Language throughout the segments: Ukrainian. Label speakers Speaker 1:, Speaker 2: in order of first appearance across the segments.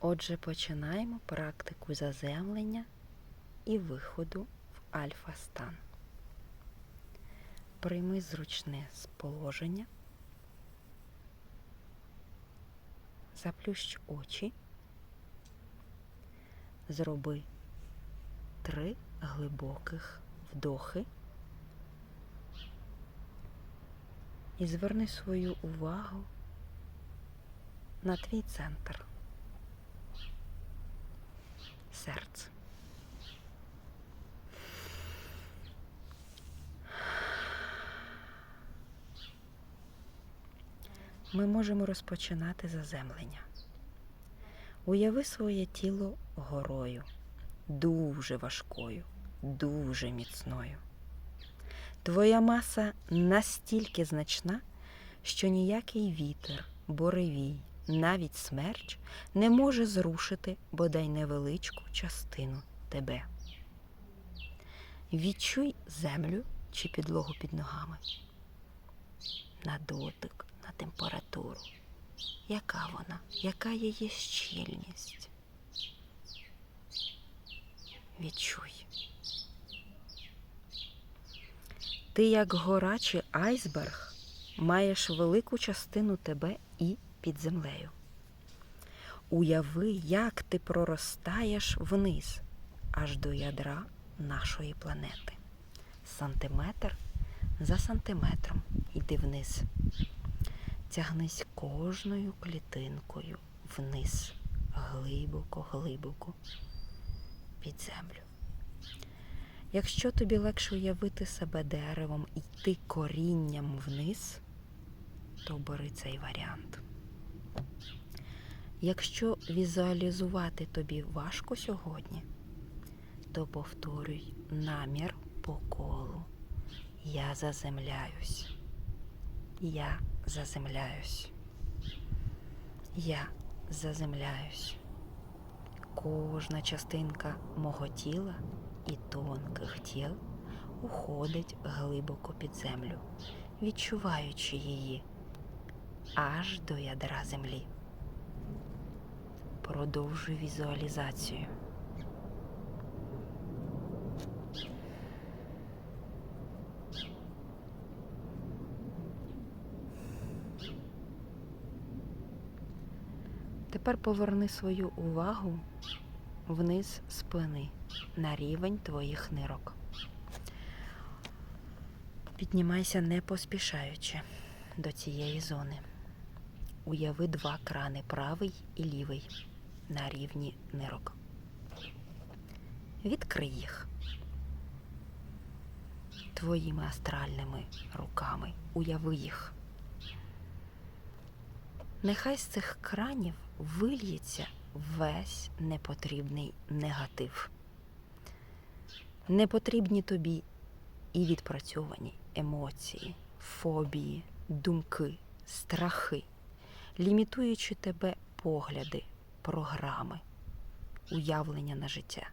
Speaker 1: Отже, починаємо практику заземлення і виходу в альфа-стан. Прийми зручне сположення, заплющ очі, зроби три глибоких вдохи і зверни свою увагу на твій центр. Серце. Ми можемо розпочинати заземлення. Уяви своє тіло горою, дуже важкою, дуже міцною. Твоя маса настільки значна, що ніякий вітер, буревій, навіть смерч не може зрушити бодай невеличку частину тебе. Відчуй землю чи підлогу під ногами, на дотик, на температуру. Яка вона? Яка її щільність? Відчуй. Ти, як гора чи айсберг, маєш велику частину тебе і під землею. Уяви, як ти проростаєш вниз, аж до ядра нашої планети. Сантиметр за сантиметром йди вниз. Тягнись кожною клітинкою вниз, глибоко, глибоко під землю. Якщо тобі легше уявити себе деревом і йти корінням вниз, то бери цей варіант. Якщо візуалізувати тобі важко сьогодні, то повторюй намір по колу. Я заземляюсь. Я заземляюсь. Я заземляюсь. Кожна частинка мого тіла і тонких тіл уходить глибоко під землю, відчуваючи її аж до ядра землі. Продовжуй візуалізацію. Тепер поверни свою увагу вниз спини на рівень твоїх нирок. Піднімайся не поспішаючи до цієї зони. Уяви два крани правий і лівий на рівні нирок. Відкрий їх твоїми астральними руками. Уяви їх. Нехай з цих кранів вильється весь непотрібний негатив. Непотрібні тобі і відпрацьовані емоції, фобії, думки, страхи, лімітуючи тебе погляди, програми, уявлення на життя.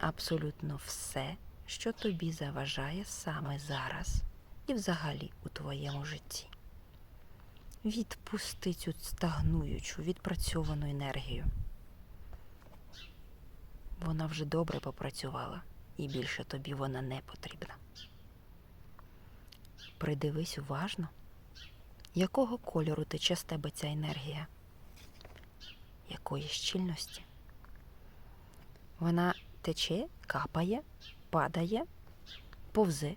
Speaker 1: Абсолютно все, що тобі заважає саме зараз і взагалі у твоєму житті. Відпусти цю стагнуючу, відпрацьовану енергію. Вона вже добре попрацювала, і більше тобі вона не потрібна. Придивись уважно, якого кольору тече з тебе ця енергія, якої щільності. Вона тече, капає, падає, повзе.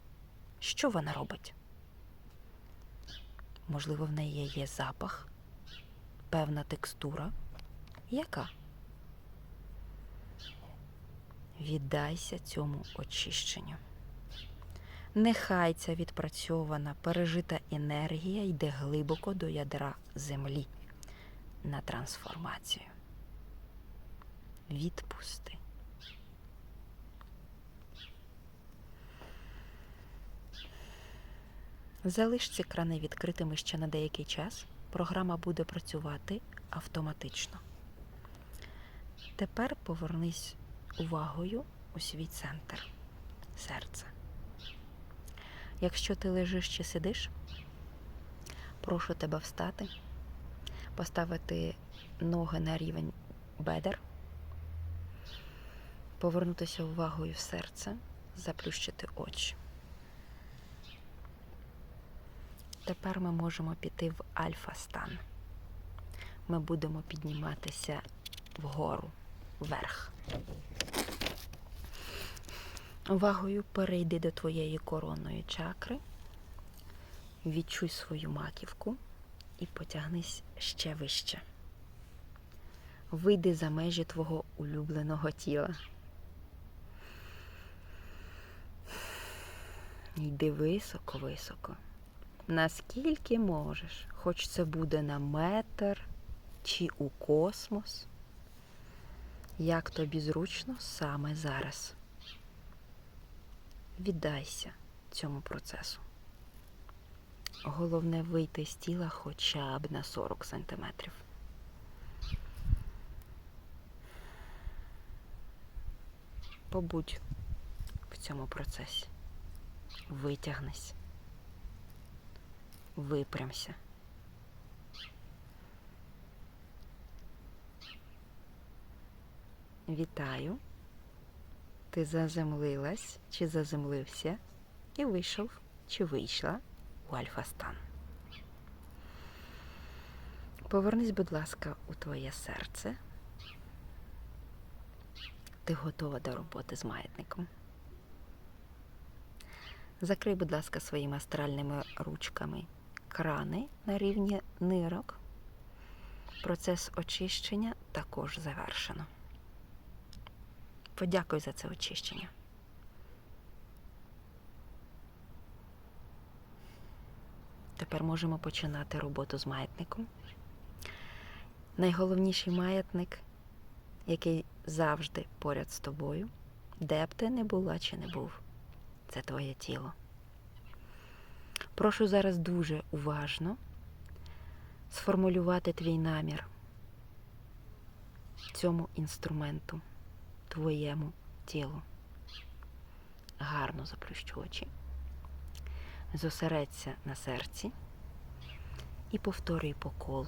Speaker 1: Що вона робить? Можливо, в неї є запах, певна текстура. Яка? Віддайся цьому очищенню. Нехай ця відпрацьована, пережита енергія йде глибоко до ядра землі на трансформацію. Відпусти. Залиш ці крани відкритими ще на деякий час. Програма буде працювати автоматично. Тепер повернись увагою у свій центр серце. Якщо ти лежиш чи сидиш, прошу тебе встати, поставити ноги на рівень бедер, повернутися увагою в серце, заплющити очі. Тепер ми можемо піти в альфа-стан. Ми будемо підніматися вгору, вверх. Увагою перейди до твоєї коронної чакри, відчуй свою маківку і потягнись ще вище. Вийди за межі твого улюбленого тіла. Йди високо-високо. Наскільки можеш, хоч це буде на метр чи у космос, як тобі зручно саме зараз. Віддайся цьому процесу. Головне вийти з тіла хоча б на 40 сантиметрів. Побудь в цьому процесі. Витягнись. Випрямся. Вітаю. Ти заземлилась чи заземлився і вийшов чи вийшла у альфа-стан. Повернись, будь ласка, у твоє серце. Ти готова до роботи з маятником. Закрий, будь ласка, своїми астральними ручками крани на рівні нирок. Процес очищення також завершено. Подякуй за це очищення. Тепер можемо починати роботу з маятником. Найголовніший маятник, який завжди поряд з тобою, де б ти не була чи не був, це твоє тіло. Прошу зараз дуже уважно сформулювати твій намір цьому інструменту, твоєму тілу. Гарно заплющу очі. Зосередься на серці і повторюй по колу.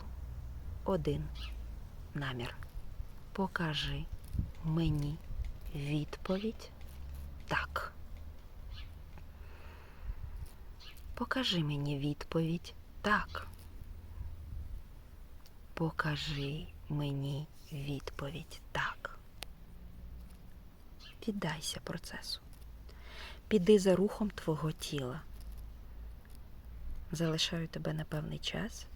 Speaker 1: Один намір. Покажи мені відповідь так. Покажи мені відповідь так. Покажи мені відповідь так. Віддайся процесу. Піди за рухом твого тіла. Залишаю тебе на певний час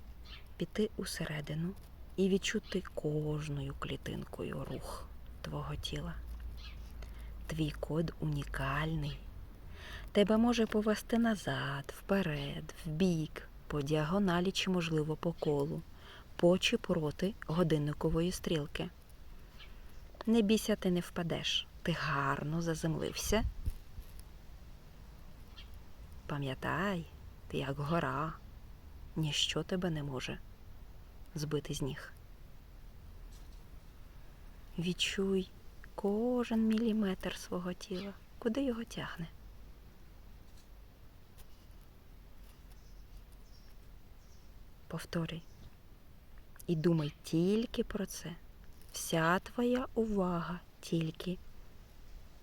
Speaker 1: піти усередину і відчути кожною клітинкою рух твого тіла. Твій код унікальний. Тебе може повести назад, вперед, вбік, по діагоналі чи, можливо, по колу, по чи проти годинникової стрілки. Не бійся, ти не впадеш. Ти гарно заземлився. Пам'ятай, ти як гора, ніщо тебе не може збити з ніг. Відчуй кожен міліметр свого тіла, куди його тягне. Повторюй. І думай тільки про це. Вся твоя увага тільки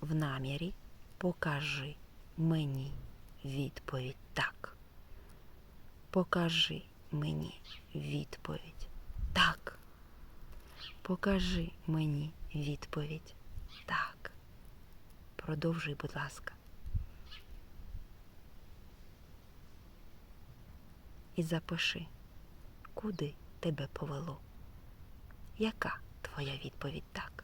Speaker 1: в намірі покажи мені відповідь так. Покажи мені відповідь так. Покажи мені відповідь так. Продовжуй, будь ласка. І запиши, куди тебе повело. Яка твоя відповідь так?